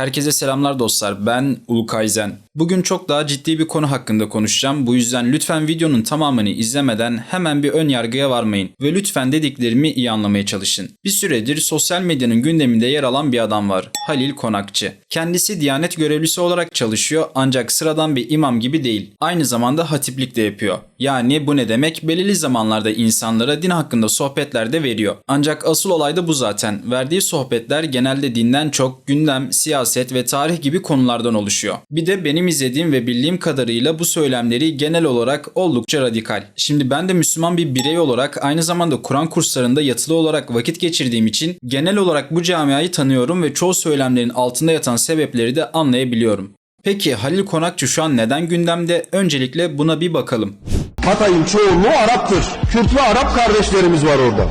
Herkese selamlar dostlar. Ben Ulkayzen. Bugün çok daha ciddi bir konu hakkında konuşacağım. Bu yüzden lütfen videonun tamamını izlemeden hemen bir ön yargıya varmayın ve lütfen dediklerimi iyi anlamaya çalışın. Bir süredir sosyal medyanın gündeminde yer alan bir adam var. Halil Konakçı. Kendisi Diyanet görevlisi olarak çalışıyor ancak sıradan bir imam gibi değil. Aynı zamanda hatiplik de yapıyor. Yani bu ne demek? Belirli zamanlarda insanlara din hakkında sohbetler de veriyor. Ancak asıl olay da bu zaten. Verdiği sohbetler genelde dinden çok gündem, siyaset ve tarih gibi konulardan oluşuyor. Bir de benim izlediğim ve bildiğim kadarıyla bu söylemleri genel olarak oldukça radikal. Şimdi ben de Müslüman bir birey olarak aynı zamanda Kur'an kurslarında yatılı olarak vakit geçirdiğim için genel olarak bu camiayı tanıyorum ve çoğu söylemlerin altında yatan sebepleri de anlayabiliyorum. Peki Halil Konakçı şu an neden gündemde? Öncelikle buna bir bakalım. Hatay'ın çoğunluğu Arap'tır. Kürt ve Arap kardeşlerimiz var orada.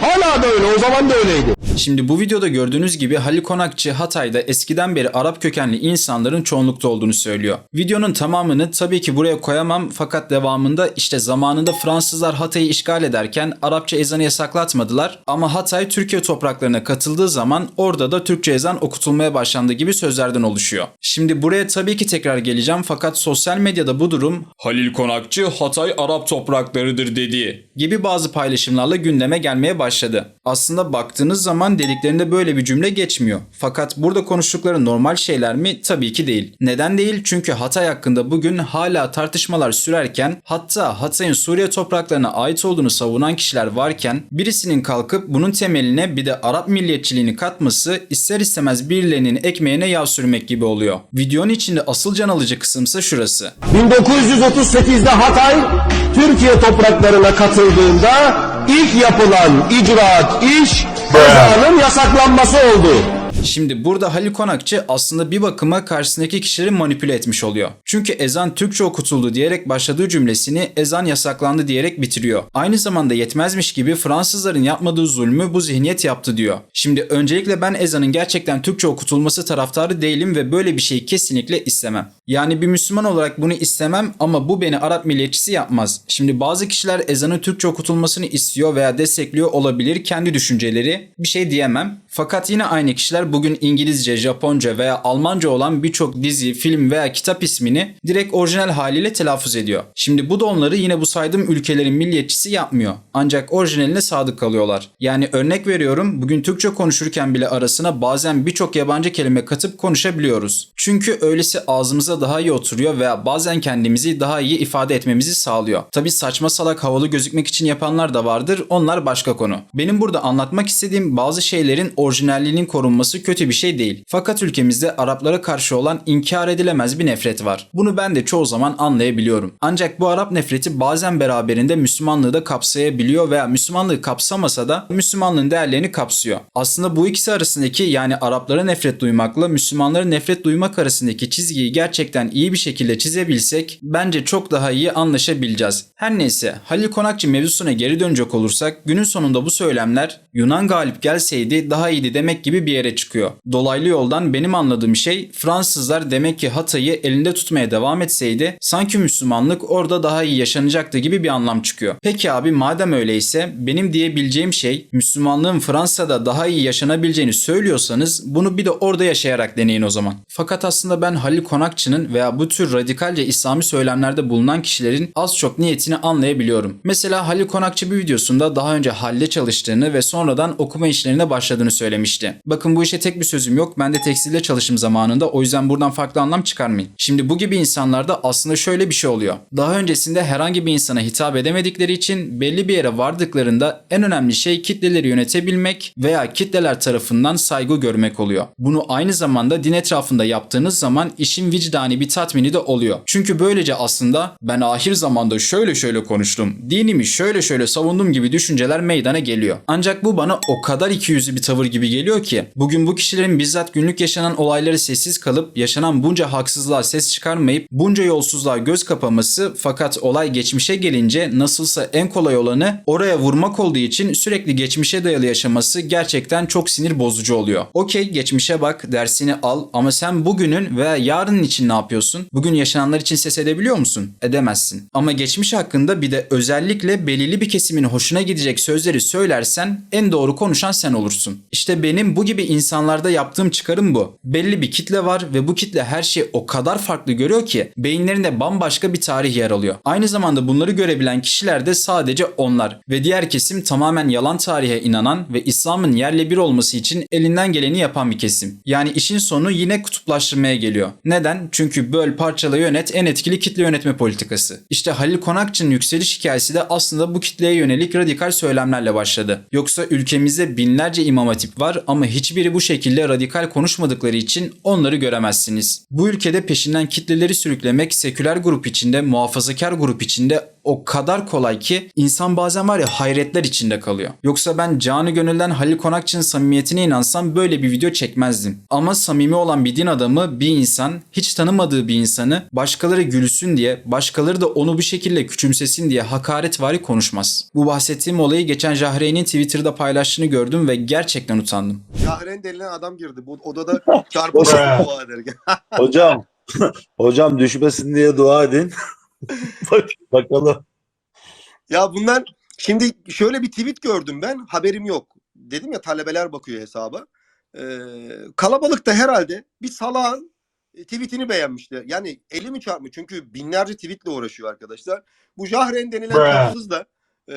Hala da öyle, o zaman da öyleydi. Şimdi bu videoda gördüğünüz gibi Halil Konakçı Hatay'da eskiden beri Arap kökenli insanların çoğunlukta olduğunu söylüyor. Videonun tamamını tabii ki buraya koyamam fakat devamında işte zamanında Fransızlar Hatay'ı işgal ederken Arapça ezanı yasaklatmadılar ama Hatay Türkiye topraklarına katıldığı zaman orada da Türkçe ezan okutulmaya başlandı gibi sözlerden oluşuyor. Şimdi buraya tabii ki tekrar geleceğim fakat sosyal medyada bu durum Halil Konakçı Hatay Arap topraklarıdır dedi gibi bazı paylaşımlarla gündeme gelmeye başladı. Aslında baktığınız zaman dediklerinde böyle bir cümle geçmiyor. Fakat burada konuştukları normal şeyler mi? Tabii ki değil. Neden değil? Çünkü Hatay hakkında bugün hala tartışmalar sürerken hatta Hatay'ın Suriye topraklarına ait olduğunu savunan kişiler varken birisinin kalkıp bunun temeline bir de Arap milliyetçiliğini katması ister istemez birilerinin ekmeğine yağ sürmek gibi oluyor. Videonun içinde asıl can alıcı kısımsa şurası. 1938'de Hatay, Türkiye topraklarına katıldığında ilk yapılan icraat iş, ezanın yasaklanması oldu. Şimdi burada Halil Konakçı aslında bir bakıma karşısındaki kişileri manipüle etmiş oluyor. Çünkü ezan Türkçe okutuldu diyerek başladığı cümlesini ezan yasaklandı diyerek bitiriyor. Aynı zamanda yetmezmiş gibi Fransızların yapmadığı zulmü bu zihniyet yaptı diyor. Şimdi öncelikle ben ezanın gerçekten Türkçe okutulması taraftarı değilim ve böyle bir şeyi kesinlikle istemem. Yani bir Müslüman olarak bunu istemem ama bu beni Arap milliyetçisi yapmaz. Şimdi bazı kişiler ezanın Türkçe okutulmasını istiyor veya destekliyor olabilir kendi düşünceleri. Bir şey diyemem. Fakat yine aynı kişiler bugün İngilizce, Japonca veya Almanca olan birçok dizi, film veya kitap ismini direkt orijinal haliyle telaffuz ediyor. Şimdi bu da onları yine bu saydığım ülkelerin milliyetçisi yapmıyor. Ancak orijinaline sadık kalıyorlar. Yani örnek veriyorum bugün Türkçe konuşurken bile arasına bazen birçok yabancı kelime katıp konuşabiliyoruz. Çünkü öylesi ağzımıza daha iyi oturuyor veya bazen kendimizi daha iyi ifade etmemizi sağlıyor. Tabi saçma salak havalı gözükmek için yapanlar da vardır. Onlar başka konu. Benim burada anlatmak istediğim bazı şeylerin orijinalliğinin korunması kötü bir şey değil. Fakat ülkemizde Araplara karşı olan inkar edilemez bir nefret var. Bunu ben de çoğu zaman anlayabiliyorum. Ancak bu Arap nefreti bazen beraberinde Müslümanlığı da kapsayabiliyor veya Müslümanlığı kapsamasa da Müslümanlığın değerlerini kapsıyor. Aslında bu ikisi arasındaki yani Araplara nefret duymakla Müslümanlara nefret duymak arasındaki çizgiyi gerçekten iyi bir şekilde çizebilsek bence çok daha iyi anlaşabileceğiz. Her neyse Halil Konakçı mevzusuna geri dönecek olursak günün sonunda bu söylemler Yunan galip gelseydi daha iyiydi demek gibi bir yere çıkıyor. Dolaylı yoldan benim anladığım şey Fransızlar demek ki Hatay'ı elinde tutmaya devam etseydi sanki Müslümanlık orada daha iyi yaşanacaktı gibi bir anlam çıkıyor. Peki abi madem öyleyse benim diyebileceğim şey Müslümanlığın Fransa'da daha iyi yaşanabileceğini söylüyorsanız bunu bir de orada yaşayarak deneyin o zaman. Fakat aslında ben Halil Konakçı'nın veya bu tür radikalce İslami söylemlerde bulunan kişilerin az çok niyetini anlayabiliyorum. Mesela Halil Konakçı bir videosunda daha önce halde çalıştığını ve sonradan okuma işlerine başladığını söylemişti. Bakın bu işe tek bir sözüm yok. Ben de tekstilde çalıştım zamanında. O yüzden buradan farklı anlam çıkarmayın. Şimdi bu gibi insanlarda aslında şöyle bir şey oluyor. Daha öncesinde herhangi bir insana hitap edemedikleri için belli bir yere vardıklarında en önemli şey kitleleri yönetebilmek veya kitleler tarafından saygı görmek oluyor. Bunu aynı zamanda din etrafında yaptığınız zaman işin vicdani bir tatmini de oluyor. Çünkü böylece aslında ben ahir zamanda şöyle şöyle konuştum, dinimi şöyle şöyle savundum gibi düşünceler meydana geliyor. Ancak bu bana o kadar ikiyüzlü bir tavır gibi geliyor ki bugün bu kişilerin bizzat günlük yaşanan olayları sessiz kalıp yaşanan bunca haksızlığa ses çıkarmayıp bunca yolsuzluğa göz kapaması fakat olay geçmişe gelince nasılsa en kolay olanı oraya vurmak olduğu için sürekli geçmişe dayalı yaşaması gerçekten çok sinir bozucu oluyor. Okey geçmişe bak dersini al ama sen bugünün veya yarının için ne yapıyorsun? Bugün yaşananlar için ses edebiliyor musun? Edemezsin. Ama geçmiş hakkında bir de özellikle belirli bir kesimin hoşuna gidecek sözleri söylersen en doğru konuşan sen olursun. İşte benim bu gibi insanlarda yaptığım çıkarım bu. Belli bir kitle var ve bu kitle her şeyi o kadar farklı görüyor ki beyinlerinde bambaşka bir tarih yer alıyor. Aynı zamanda bunları görebilen kişiler de sadece onlar ve diğer kesim tamamen yalan tarihe inanan ve İslam'ın yerle bir olması için elinden geleni yapan bir kesim. Yani işin sonu yine kutuplaştırmaya geliyor. Neden? Çünkü böl, parçala, yönet en etkili kitle yönetme politikası. İşte Halil Konakçı'nın yükseliş hikayesi de aslında bu kitleye yönelik radikal söylemlerle başladı. Yoksa ülkemizde binlerce imam hatip var ama hiçbiri bu şekilde radikal konuşmadıkları için onları göremezsiniz. Bu ülkede peşinden kitleleri sürüklemek seküler grup içinde, muhafazakar grup içinde o kadar kolay ki insan bazen var ya hayretler içinde kalıyor. Yoksa ben canı gönülden Halil Konakçı'nın samimiyetine inansam böyle bir video çekmezdim. Ama samimi olan bir din adamı bir insan hiç tanımadığı bir insanı başkaları gülsün diye başkaları da onu bu şekilde küçümsesin diye hakaretvari konuşmaz. Bu bahsettiğim olayı geçen Jahreyn'in Twitter'da paylaştığını gördüm ve gerçekten utandım. Yahren denilen adam girdi. Bu odada çarpışıp Bre. dua ederken. Hocam, hocam düşmesin diye dua edin. Bak, bakalım. ya bunlar şimdi şöyle bir tweet gördüm ben. Haberim yok. Dedim ya talebeler bakıyor hesaba. Ee, kalabalık da herhalde bir salağın tweetini beğenmişler. Yani eli mi çarpmış? Çünkü binlerce tweetle uğraşıyor arkadaşlar. Bu Jahren denilen kapsız da e,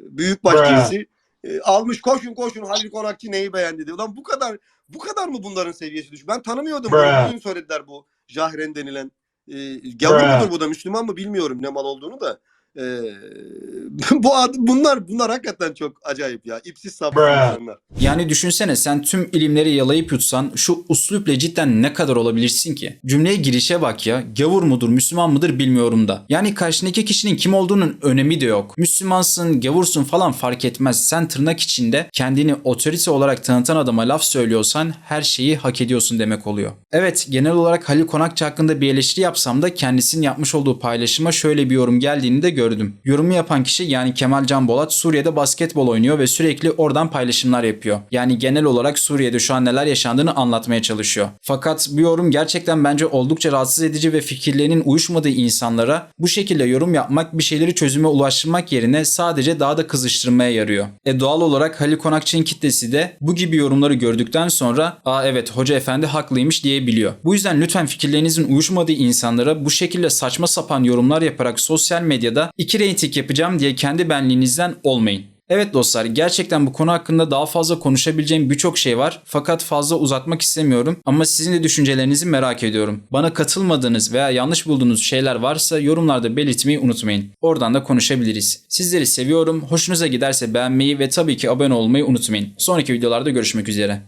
büyük başkası e, almış koşun koşun Halil Konakçı neyi beğendi diyor. Ulan bu kadar bu kadar mı bunların seviyesi düşük? Ben tanımıyordum. Bugün söylediler bu Jahren denilen. E, gavur Bre. mudur bu da Müslüman mı bilmiyorum ne mal olduğunu da. E, bu ad, bunlar bunlar hakikaten çok acayip ya. İpsiz insanlar. Yani düşünsene sen tüm ilimleri yalayıp yutsan şu uslupla cidden ne kadar olabilirsin ki? Cümleye girişe bak ya. Gavur mudur, Müslüman mıdır bilmiyorum da. Yani karşındaki kişinin kim olduğunun önemi de yok. Müslümansın, gavursun falan fark etmez. Sen tırnak içinde kendini otorite olarak tanıtan adama laf söylüyorsan her şeyi hak ediyorsun demek oluyor. Evet genel olarak Halil Konakçı hakkında bir eleştiri yapsam da kendisinin yapmış olduğu paylaşıma şöyle bir yorum geldiğini de gördüm. Yorumu yapan kişi yani Kemal Can Bolat Suriye'de basketbol oynuyor ve sürekli oradan paylaşımlar yapıyor. Yani genel olarak Suriye'de şu an neler yaşandığını anlatmaya çalışıyor. Fakat bu yorum gerçekten bence oldukça rahatsız edici ve fikirlerinin uyuşmadığı insanlara bu şekilde yorum yapmak bir şeyleri çözüme ulaştırmak yerine sadece daha da kızıştırmaya yarıyor. E doğal olarak Halil Konakçı'nın kitlesi de bu gibi yorumları gördükten sonra aa evet hoca efendi haklıymış diyebiliyor. Bu yüzden lütfen fikirlerinizin uyuşmadığı insanlara bu şekilde saçma sapan yorumlar yaparak sosyal medyada iki reyting yapacağım diye kendi benliğinizden olmayın. Evet dostlar gerçekten bu konu hakkında daha fazla konuşabileceğim birçok şey var fakat fazla uzatmak istemiyorum ama sizin de düşüncelerinizi merak ediyorum. Bana katılmadığınız veya yanlış bulduğunuz şeyler varsa yorumlarda belirtmeyi unutmayın. Oradan da konuşabiliriz. Sizleri seviyorum. Hoşunuza giderse beğenmeyi ve tabii ki abone olmayı unutmayın. Sonraki videolarda görüşmek üzere.